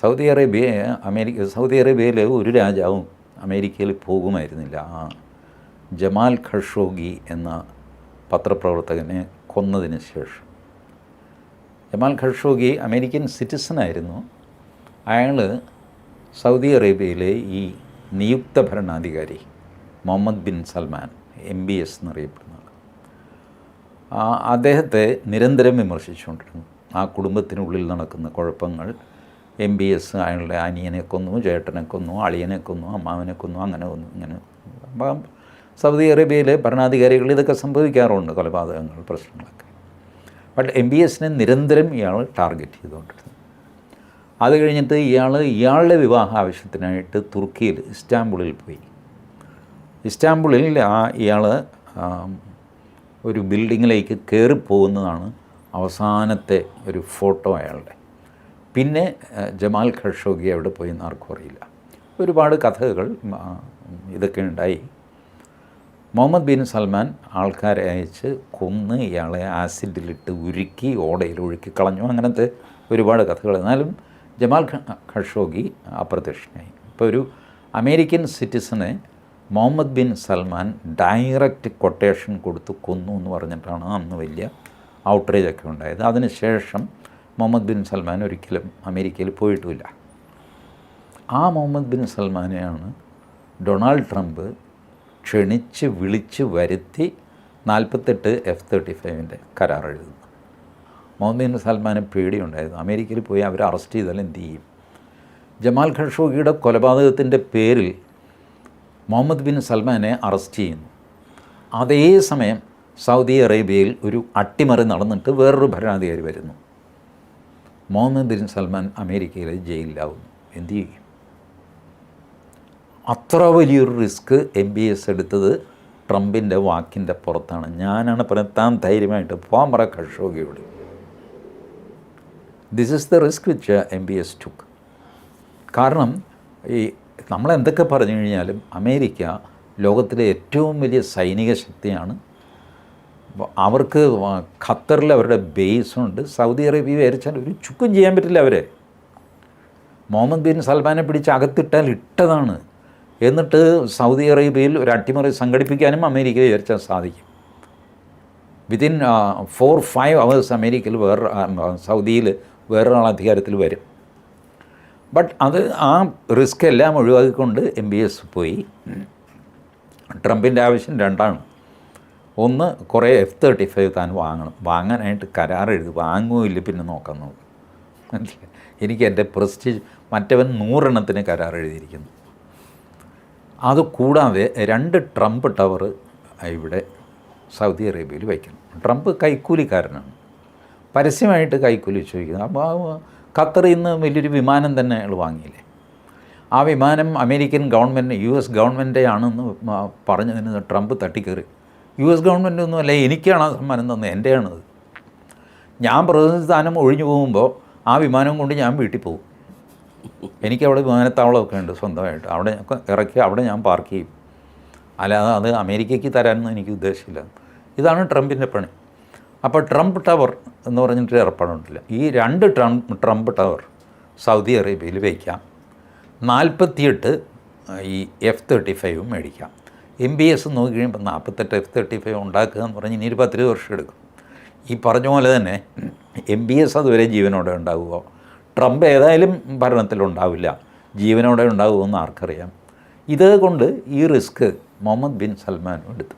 Saudi Arabia America Saudi അറേബ്യയിലെ ഒരു രാജാവും അമേരിക്കയിൽ പോകുമായിരുന്നില്ല. ആ ജമാൽ ഖഷോഗി എന്ന പത്രപ്രവർത്തകനെ കൊന്നതിന് ശേഷം. ജമാൽ ഖഷോഗി അമേരിക്കൻ സിറ്റിസണായിരുന്നു അയാൾ സൗദി അറേബ്യയിലെ ഈ നിയുക്ത ഭരണാധികാരി Muhammad bin Salman M B S എന്നറിയപ്പെടുന്ന അദ്ദേഹത്തെ നിരന്തരം വിമർശിച്ചുകൊണ്ടിരുന്നു. ആ കുടുംബത്തിനുള്ളിൽ നടക്കുന്ന കുഴപ്പങ്ങൾ എം ബി എസ് അയാളുടെ അനിയനെ കൊന്നു ചേട്ടനെ കൊന്നു അളിയനെ കൊന്നു അമ്മാവനെ കൊന്നു അങ്ങനെ കൊന്നു ഇങ്ങനെ. അപ്പം സൗദി അറേബ്യയിലെ ഭരണാധികാരികൾ ഇതൊക്കെ സംഭവിക്കാറുണ്ട് കൊലപാതകങ്ങൾ പ്രശ്നങ്ങളൊക്കെ. ബട്ട് എം ബി എസിനെ നിരന്തരം ഇയാൾ ടാർഗറ്റ് ചെയ്തുകൊണ്ടിരുന്നു. അത് കഴിഞ്ഞിട്ട് ഇയാൾ ഇയാളുടെ വിവാഹ ആവശ്യത്തിനായിട്ട് തുർക്കിയിൽ ഇസ്റ്റാംബുളിൽ പോയി. ഇസ്റ്റാംബുളിൽ ആ ഇയാൾ ഒരു ബിൽഡിങ്ങിലേക്ക് കയറിപ്പോകുന്നതാണ് അവസാനത്തെ ഒരു ഫോട്ടോ അയാളുടെ. പിന്നെ ജമാൽ ഖഷോഗി അവിടെ പോയി എന്ന് ആർക്കും അറിയില്ല. ഒരുപാട് കഥകൾ ഇതൊക്കെ ഉണ്ടായി. മുഹമ്മദ് ബിൻ സൽമാൻ ആൾക്കാരെ അയച്ച് കൊന്ന് ഇയാളെ ആസിഡിലിട്ട് ഉരുക്കി ഓടയിൽ ഒഴുക്കി കളഞ്ഞു. അങ്ങനത്തെ ഒരുപാട് കഥകൾ. എന്നാലും ജമാൽ ഖഷോഗി അപ്രത്യക്ഷനായി. ഇപ്പോൾ ഒരു American സിറ്റിസനെ Muhammad bin Salman direct quotation കൊടുത്ത് കൊന്നു എന്ന് പറഞ്ഞിട്ടാണ് അന്ന് വലിയ ഔട്ട്റേജ് ഒക്കെ ഉണ്ടായത്. അതിനുശേഷം മുഹമ്മദ് ബിൻ സൽമാൻ ഒരിക്കലും അമേരിക്കയിൽ പോയിട്ടുമില്ല ആ മുഹമ്മദ് ബിൻ സൽമാനെയാണ് ഡൊണാൾഡ് ട്രംപ് ക്ഷണിച്ച് വിളിച്ച് വരുത്തി നാൽപ്പത്തെട്ട് എഫ് തേർട്ടി ഫൈവിന്റെ കരാർ എഴുതുന്നത്. മുഹമ്മദ് ബിൻ സൽമാന് പേടിയുണ്ടായിരുന്നു. അമേരിക്കയിൽ പോയി അവരെ അറസ്റ്റ് ചെയ്താൽ എന്ത് ചെയ്യും? ജമാൽ ഖഷോഗിയുടെ കൊലപാതകത്തിന്റെ പേരിൽ മുഹമ്മദ് ബിൻ സൽമാനെ അറസ്റ്റ് ചെയ്യുന്നു. അതേ സമയം സൗദി അറേബ്യയിൽ ഒരു അട്ടിമറി നടന്നിട്ട് വേറൊരു ഭരണാധികാരി വരുന്നു. മുഹമ്മദ് ബിൻ സൽമാൻ അമേരിക്കയിലെ ജയിലിലാവുന്നു. എന്തു ചെയ്യും? അത്ര വലിയൊരു റിസ്ക് എം ബി എസ് എടുത്തത് ട്രംപിന്റെ വാക്കിന്റെ പുറത്താണ്. ഞാനാണ് പറയുന്നത് താൻ ധൈര്യമായിട്ട് പോകാൻ പറ ഖഷോഗിയോട്. This is the risk which M B S took കാരണം ഈ നമ്മളെന്തൊക്കെ പറഞ്ഞു കഴിഞ്ഞാലും അമേരിക്ക ലോകത്തിലെ ഏറ്റവും വലിയ സൈനിക ശക്തിയാണ് അവർക്ക് ഖത്തറിൽ അവരുടെ ബേസുണ്ട് സൗദി അറേബ്യ വിചാരിച്ചാൽ ഒരു ചുക്കും ചെയ്യാൻ പറ്റില്ല അവരെ. മുഹമ്മദ് ബിൻ സൽമാനെ പിടിച്ച് അകത്തിട്ടാൽ ഇട്ടതാണ്. എന്നിട്ട് സൗദി അറേബ്യയിൽ ഒരു അട്ടിമറി സംഘടിപ്പിക്കാനും അമേരിക്ക വിചാരിച്ചാൽ സാധിക്കും. വിതിൻ ഫോർ ഫൈവ് അവേഴ്സ് അമേരിക്കയിൽ വേറെ സൗദിയിൽ വേറൊരാൾ അധികാരത്തിൽ വരും. ബട്ട് അത് ആ റിസ്ക് എല്ലാം ഒഴിവാക്കിക്കൊണ്ട് എം ബി എസ് പോയി. ട്രംപിന്റെ ആവശ്യം രണ്ടാണ്. ഒന്ന് കുറേ എഫ് തേർട്ടി ഫൈവ് താൻ വാങ്ങണം. വാങ്ങാനായിട്ട് കരാർ എഴുതി വാങ്ങുമോ ഇല്ല പിന്നെ നോക്കാൻ നോക്കും? എനിക്ക് എന്റെ പ്രസ്റ്റീജ് മറ്റവൻ നൂറെണ്ണത്തിന് കരാർ എഴുതിയിരിക്കുന്നു. അത് കൂടാതെ രണ്ട് ട്രംപ് ടവർ ഇവിടെ സൗദി അറേബ്യയിൽ വയ്ക്കണം. ട്രംപ് കൈക്കൂലിക്കാരനാണ്. പരസ്യമായിട്ട് കൈക്കൂലി ചോദിക്കുന്നത് അപ്പോൾ ഖത്തറിൽ നിന്ന് വലിയൊരു വിമാനം തന്നെ അയാൾ വാങ്ങിയില്ലേ? ആ വിമാനം അമേരിക്കൻ ഗവൺമെന്റ് യു എസ് ഗവൺമെന്റേ ആണെന്ന് പറഞ്ഞതിന് ട്രംപ് തട്ടിക്കയറി. യു എസ് ഗവൺമെന്റ് ഒന്നുമല്ല എനിക്കാണ് ആ സമ്മാനം തന്നത് എന്റെയാണത്. ഞാൻ പ്രതിനിധാനം ഒഴിഞ്ഞു പോകുമ്പോൾ ആ വിമാനം കൊണ്ട് ഞാൻ വീട്ടിൽ പോകും. എനിക്ക് അവിടെ വിമാനത്താവളമൊക്കെ ഉണ്ട് സ്വന്തമായിട്ട്. അവിടെ ഇറക്കി അവിടെ ഞാൻ പാർക്ക് ചെയ്യും. അല്ലാതെ അത് അമേരിക്കയ്ക്ക് തരാനൊന്നും എനിക്ക് ഉദ്ദേശമില്ല. ഇതാണ് ട്രംപിന്റെ പണി. അപ്പോൾ ട്രംപ് ടവർ എന്ന് പറഞ്ഞിട്ട് ഏർപ്പാടുണ്ടല്ല. ഈ രണ്ട് ട്രംപ് ട്രംപ് ടവർ സൗദി അറേബ്യയിൽ വയ്ക്കാം നാൽപ്പത്തിയെട്ട് ഈ എഫ് തേർട്ടി ഫൈവും മേടിക്കാം. എം ബി എസ് നോക്കി കഴിയുമ്പോൾ നാൽപ്പത്തെട്ട് എഫ് തേർട്ടി ഫൈവ് ഉണ്ടാക്കുക എന്ന് പറഞ്ഞ് ഇനി ഒരു പത്തിരുപത് വർഷം എടുക്കും. ഈ പറഞ്ഞ പോലെ തന്നെ എം ബി എസ് അതുവരെ ജീവനോടെ ഉണ്ടാവുക. ട്രംപ് ഏതായാലും ഭരണത്തിലുണ്ടാവില്ല ജീവനോടെ ഉണ്ടാകുമെന്ന് ആർക്കറിയാം. ഇതുകൊണ്ട് ഈ റിസ്ക് മുഹമ്മദ് ബിൻ സൽമാൻ എടുത്തു.